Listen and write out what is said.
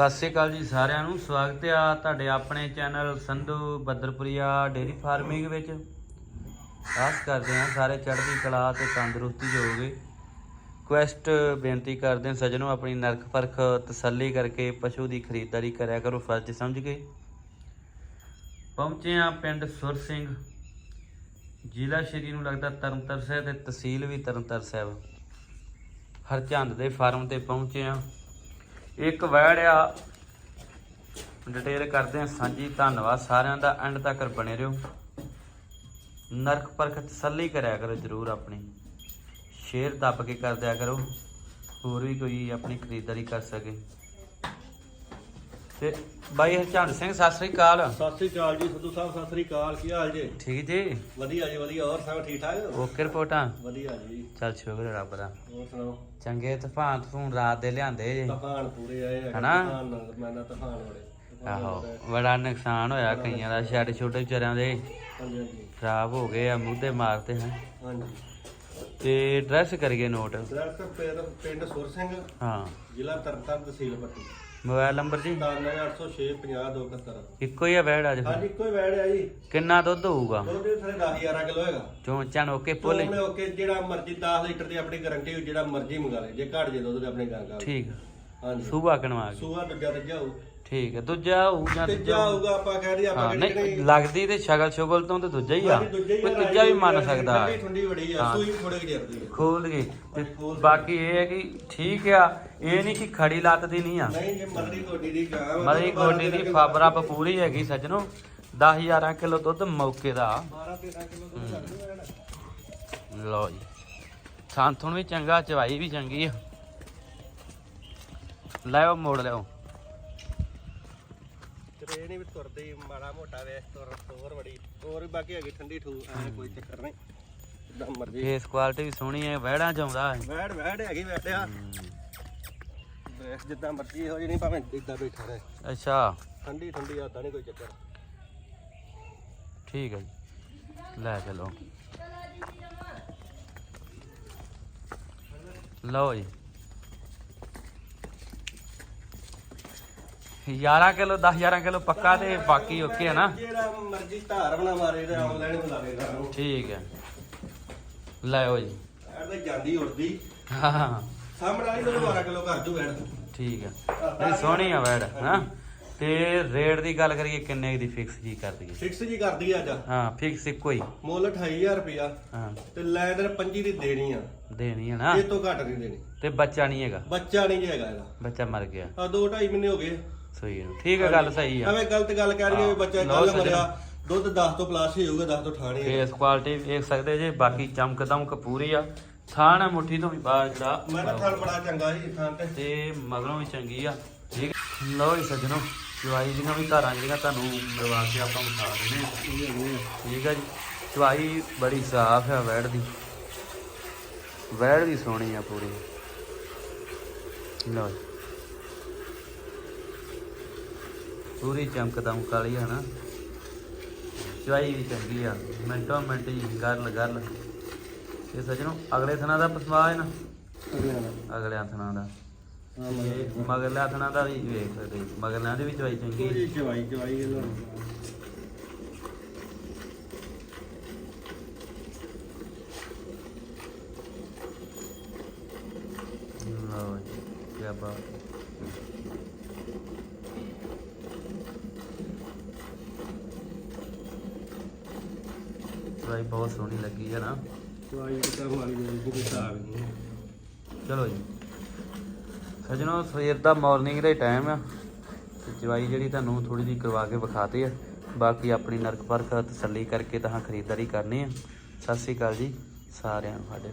ਸਤਿ ਸ਼੍ਰੀ ਅਕਾਲ ਜੀ ਸਾਰਿਆਂ ਨੂੰ। ਸਵਾਗਤ ਆ ਤੁਹਾਡੇ ਆਪਣੇ channel Sandhu Baddarpuria dairy farming ਵਿੱਚ। ਆਸ ਕਰਦੇ ਹਾਂ ਸਾਰੇ ਚੜ੍ਹਦੀ ਕਲਾ ਤੇ ਤੰਦਰੁਸਤੀ 'ਚ ਕੁਐਸਟ ਬੇਨਤੀ ਕਰਦੇ ਹਾਂ ਸਜਣੋ, ਆਪਣੀ ਨਰਖ ਪਰਖ ਤਸੱਲੀ ਕਰਕੇ ਪਸ਼ੂ ਦੀ ਖਰੀਦਦਾਰੀ ਕਰਿਆ ਕਰੋ ਫਰਜ਼ ਸਮਝ ਕੇ। ਪਹੁੰਚੇ ਆ ਪਿੰਡ ਸੁਰ ਸਿੰਘ। ਜ਼ਿਲ੍ਹਾ ਸ਼੍ਰੀ ਨੂੰ ਲੱਗਦਾ ਤਰਨਤਾਰਨ ਸਾਹਿਬ ਤੇ ਤਹਿਸੀਲ ਵੀ ਤਰਨਤਾਰਨ ਸਾਹਿਬ। ਹਰਚੰਦ ਦੇ ਫਾਰਮ ਤੇ ਪਹੁੰਚੇ ਆ ਇੱਕ ਵੈੜ ਆ। ਡਿਟੇਲ ਕਰਦੇ ਹਾਂ ਸਾਂਝੀ। ਧੰਨਵਾਦ ਸਾਰਿਆਂ ਦਾ। ਐਂਡ ਤੱਕ ਬਣੇ ਰਹੋ। ਨਰਕ ਪਰਖ ਤਸੱਲੀ ਕਰਿਆ ਕਰੋ ਜਰੂਰ ਆਪਣੀ। ਸ਼ੇਅਰ ਦੱਬ ਕੇ ਕਰ ਦਿਆ ਕਰੋ। ਹੋਰ ਵੀ ਕੋਈ ਆਪਣੀ ਖਰੀਦਦਾਰੀ ਕਰ ਸਕੇ। ਤੇ ਬਾਈ ਹਰਚੰਦ ਸਿੰਘ ਸਤਿ ਸ੍ਰੀ ਅਕਾਲ। ਸਤਿ ਸ੍ਰੀ ਅਕਾਲ ਜੀ ਸਿੱਧੂ ਸਾਹਿਬ ਸਤਿ ਸ੍ਰੀ ਅਕਾਲ ਕੀ ਹਾਲ ਜੀ? ਠੀਕ ਜੀ? ਵਧੀਆ ਜੀ ਵਧੀਆ ਹੋਰ ਸਭ ਠੀਕ ਠਾਕ? ਓਕੇ ਰਿਪੋਰਟਾਂ? ਵਧੀਆ ਜੀ। ਚੱਲ ਸ਼ੁਕਰ ਹੈ ਰੱਬ ਦਾ। ਹੋਰ ਸੁਣਾਓ? ਚੰਗੇ ਤੂਫਾਨ ਤੂਫਾਨ ਰਾਤ ਦੇ ਲਿਆਂਦੇ ਜੇ। ਤੂਫਾਨ ਪੂਰੇ ਆਏ ਹੈਗੇ, ਹਨਾ? ਮੈਂ ਨਾ ਤੂਫਾਨ ਤੂਫਾਨ ਆਹੋ ਬੜੇ। ਨੁਕਸਾਨ ਹੋਇਆ ਕਈਆਂ ਦਾ ਛੱਡ ਛੋਟੇ ਵਿਚਾਰਿਆਂ ਦੇ। ਹਾਂਜੀ ਹਾਂਜੀ। ਖਰਾਬ ਹੋ ਗਏ ਆ ਮੁੱਦੇ ਮਾਰਤੇ ਹੈ। ਹਾਂਜੀ। ਤੇ ਐਡਰੈਸ ਕਰੀਏ ਨੋਟ ਦਰਖਤ ਪਿੰਡ ਪਿੰਡ ਸੁਰ ਸਿੰਘ ਹਾਂ। ਜ਼ਿਲ੍ਹਾ ਤਰਨਤਾਰਨ ਤਹਿਸੀਲ ਪੱਟੀ ਮੋਬਾਈਲ ਨੰਬਰ ਜੀ? 9806 50271 ਇੱਕੋ ਹੀ ਆ ਬੈੜ ਅੱਜ। ਹਾਂਜੀ ਇੱਕੋ ਹੀ ਵੈੜ ਆ ਜੀ। ਕਿੰਨਾ ਦੁੱਧ ਹੋਊਗਾ? ਦੁੱਧ ਦੇ ਥਲੇ 10 11 ਕਿਲੋ ਹੈਗਾ। ਚੋਂ ਚਣ ਓਕੇ ਪੁੱਲ ਉਹਨੇ ਓਕੇ ਜਿਹੜਾ ਮਰਜ਼ੀ 10 ਲੀਟਰ ਦੀ ਆਪਣੀ ਗਾਰੰਟੀ ਜਿਹੜਾ ਮਰਜ਼ੀ ਮੰਗਾ ਲੈ। ਜੇ ਘਟ ਜੇ ਦੁੱਧ ਦੇ ਆਪਣੇ ਗਾਂ ਗਾਂ ਠੀਕ। ਹਾਂਜੀ। ਸੂਬਾ ਕਣਵਾ ਕੇ। ਸੂਆ ਦੂਜਾ ਤੀਜਾ ਹੋਊ। ਠੀਕ ਹੈ ਦੂਜਾ ਹੋਊ ਜਾਂ ਤੀਜਾ ਹੋਊਗਾ ਆਪਾਂ ਕਹਿ ਦਈਏ ਆਪਾਂ ਹਾਂ ਨਹੀਂ ਕਿਹੜੀ ਲੱਗਦੀ ਤੇ ਸ਼ਕਲ ਸ਼ੁਗਲ ਤੋਂ ਤੇ ਦੂਜਾ ਹੀ ਆ। ਕੋਈ ਤੀਜਾ ਵੀ ਮੰਨ ਸਕਦਾ। ਠੰਡੀ ਠੰਡੀ ਬੜੀ ਆ ਹਾਂ। ਸੂਈ ਥੋੜੇ ਜਿਹੀ ਜਰਦੀ ਆ। ਖੋਲ ਗਏ ਤੇ। ਬਾਕੀ ਇਹ ਹੈ ਕਿ ਠੀਕ ਆ ਇਹ ਨਹੀਂ ਕਿ ਖੜੀ ਲੱਤ ਦੀ ਨਹੀਂ ਆ। ਨਹੀਂ ਜੇ ਮਦਰੀ ਗੋਡੀ ਦੀ ਗਾਂ ਮਰੀ ਗੋਡੀ ਦੀ ਫਾਬਰਾ ਪੂਰੀ ਹੈਗੀ ਸੱਜਣੋ 10 11 ਕਿਲੋ ਦੁੱਧ ਮੌਕੇ ਦਾ। 12 13 ਕਿਲੋ ਦੁੱਧ ਲੱਗ ਜੂਗਾ ਇਹਦਾ। ਲਓ ਜੀ। ਥਾਂਥੁਣ ਵੀ ਚੰਗਾ ਚਵਾਈ ਵੀ ਚੰਗੀ ਆ। ਲੈਓ ਮੋੜ ਲਿਓ ਟ੍ਰੇਨ ਵੀ ਤੁਰਦੀ ਮਾੜਾ ਮੋਟਾ ਵੇਖ ਤੁਰ ਤੋਰ ਬੜੀ ਹੋਰ ਵੀ ਬਾਕੀ ਹੈਗੀ ਠੰਡੀ ਠੂ ਐ ਕੋਈ ਚੱਕਰ ਨਹੀਂ। ਜਿੱਦਾਂ ਮਰਜ਼ੀ। ਫੇਸ ਕੁਆਲਿਟੀ ਵੀ ਸੋਹਣੀ ਹੈ ਵਹਿੜਾਂ ਚ ਆਉਂਦਾ ਹੈ। ਵੈੜ ਵੈੜ ਹੈਗੀ ਬੈਠਿਆ ਵੇਖ ਜਿੱਦਾਂ ਮਰਜ਼ੀ ਹੋ ਜੀ ਨਹੀਂ ਭਾਵੇਂ ਇੱਦਾਂ ਬੈਠਾ ਰਹੇ। ਅੱਛਾ। ਠੰਡੀ ਠੰਡੀ ਆਦਾ ਨਹੀਂ ਕੋਈ ਚੱਕਰ। ਠੀਕ ਹੈ ਜੀ। ਲੈ ਚਲੋ। ਲਓ ਜੀ। 11 ਕਿਲੋ 10 11 ਕਿਲੋ ਪੱਕਾ ਤੇ ਬਾਕੀ ਓਕੇ ਹੈ ਨਾ। ਜਿਹੜਾ ਮਰਜ਼ੀ ਧਾਰ ਬਣਾ ਮਾਰੇ ਤੇ ਆਨਲਾਈਨ ਬੁਲਾਵੇਗਾ ਉਹਨੂੰ ਠੀਕ ਹੈ ਲੈਓ ਜੀ। ਐ ਤਾਂ ਜਾਂਦੀ ਉੜਦੀ। ਹਾਂ ਹਾਂ। ਸਾਹਮਣੇ ਵਾਲੀ ਤੋਂ 12 ਕਿਲੋ ਕਰ ਜੂ ਵੈੜ। ਠੀਕ ਹੈ ਇਹ ਸੋਹਣੀ ਆ ਵੈੜ ਹਾਂ। ਤੇ ਰੇਟ ਦੀ ਗੱਲ ਕਰੀਏ ਕਿੰਨੇ ਦੀ ਫਿਕਸ ਜੀ ਕਰ ਦਈਏ? ਫਿਕਸ ਜੀ ਕਰਦੀ ਅੱਜ। ਹਾਂ ਫਿਕਸ ਇੱਕੋ ਹੀ। ਮੁੱਲ 28000 ਰੁਪਿਆ ਹਾਂ। ਤੇ ਲੈ ਦੇ 25 ਦੀ ਦੇਣੀ ਆ। ਦੇਣੀ ਹੈ ਨਾ। ਇਹ ਤੋਂ ਘੱਟ ਨਹੀਂ ਦੇਣੀ। ਤੇ ਬੱਚਾ ਨਹੀਂ ਹੈਗਾ? ਬੱਚਾ ਨਹੀਂ ਹੈਗਾ ਇਹਦਾ। ਬੱਚਾ ਮਰ ਗਿਆ। ਆ 2 2.5 ਮਹੀਨੇ ਹੋ ਗਏ। ਸਹੀ ਹੈ ਠੀਕ ਹੈ ਗੱਲ ਸਹੀ ਆ। ਐਵੇਂ ਗਲਤ ਗੱਲ ਕਹਿ ਰਹੀ ਹੈ। ਵੀ ਬੱਚਾ ਕੱਲ। ਮਰਿਆ ਦੁੱਧ 10 ਤੋਂ ਪਲੱਸ ਹੀ ਹੋਊਗਾ 10 ਤੋਂ ਠਾਣੇ ਫੇਸ ਕੁਆਲਿਟੀ ਵੇਖ ਸਕਦੇ ਜੇ ਬਾਕੀ ਚਮਕ ਦਮਕ ਪੂਰੀ ਆ। ਥਾਣ ਮੁੱਠੀ ਤੋਂ ਵੀ ਬਾਹਰ ਜਿਹੜਾ ਮੈਂ ਤਾਂ ਥਣ ਬੜਾ ਚੰਗਾ ਜੀ ਥਾਂ ਤੇ। ਤੇ ਮਗਰੋਂ ਵੀ ਚੰਗੀ ਆ। ਠੀਕ। ਲਓ ਜੀ ਸੱਜਣੋ ਚੁਆਈ ਦੀਆਂ ਵੀ ਧਾਰਾਂ ਜਿਹੜੀਆਂ ਤੁਹਾਨੂੰ ਮਿਲਵਾ ਕੇ ਆਪਾਂ ਵਿਖਾ ਦਿੰਦੇ ਆ। ਠੀਕ ਆ ਜੀ। ਚੁਆਈ ਬੜੀ ਸਾਫ਼ ਆ ਵੈੜ ਦੀ। ਵੈੜ ਵੀ ਸੋਹਣੀ ਆ ਪੂਰੀ। ਲਓ ਜੀ। ਪੂਰੀ ਚਮਕ ਦਮਕ ਵਾਲੀ ਆ ਨਾ। ਚੁਆਈ ਵੀ ਚੰਗੀ ਆ। ਮਿੰਟੋ ਮਿੰਟ ਹੀ ਗੱਲ ਗੱਲ। ਇਹ ਸੱਜਣੋ ਅਗਲੇ ਥਣਾ ਦਾ ਪਸਵਾ ਹੈ ਨਾ? ਅਗਲੇ ਥਣਾ ਦਾ। ਮਗਰਲੇ ਥਣਾ ਦਾ ਵੀ ਵੇਖ ਸਕਦੇ ਜੀ। ਮਗਰਲਿਆਂ ਦੀ ਵੀ ਚਵਾਈ ਚੰਗੀ ਚਵਾਈ ਚਵਾਈ ਲਓ ਜੀ ਕੀ ਬਾਤ ਚਵਾਈ ਬਹੁਤ ਸੋਹਣੀ ਲੱਗੀ ਹੈ ਨਾ। ਚਵਾਈ ਚਲੋ ਜੀ। ਸਜਣੋ ਸਵੇਰ ਦਾ ਮਾਰਨਿੰਗ ਦਾ ਟਾਈਮ ਆ। ਤੇ ਚਵਾਈ ਜਿਹੜੀ ਤੁਹਾਨੂੰ ਥੋੜੀ ਜਿਹੀ ਕਰਵਾ ਕੇ ਵਿਖਾਤੇ ਆ। ਬਾਕੀ ਆਪਣੀ ਨਰਕ ਪਰਖ ਤਸੱਲੀ ਕਰਕੇ ਤਾਂ ਖਰੀਦਦਾਰੀ ਕਰਨੀ ਆ। ਸਤਿ ਸ੍ਰੀ ਅਕਾਲ ਜੀ ਸਾਰਿਆਂ ਨੂੰ ਸਾਡੇ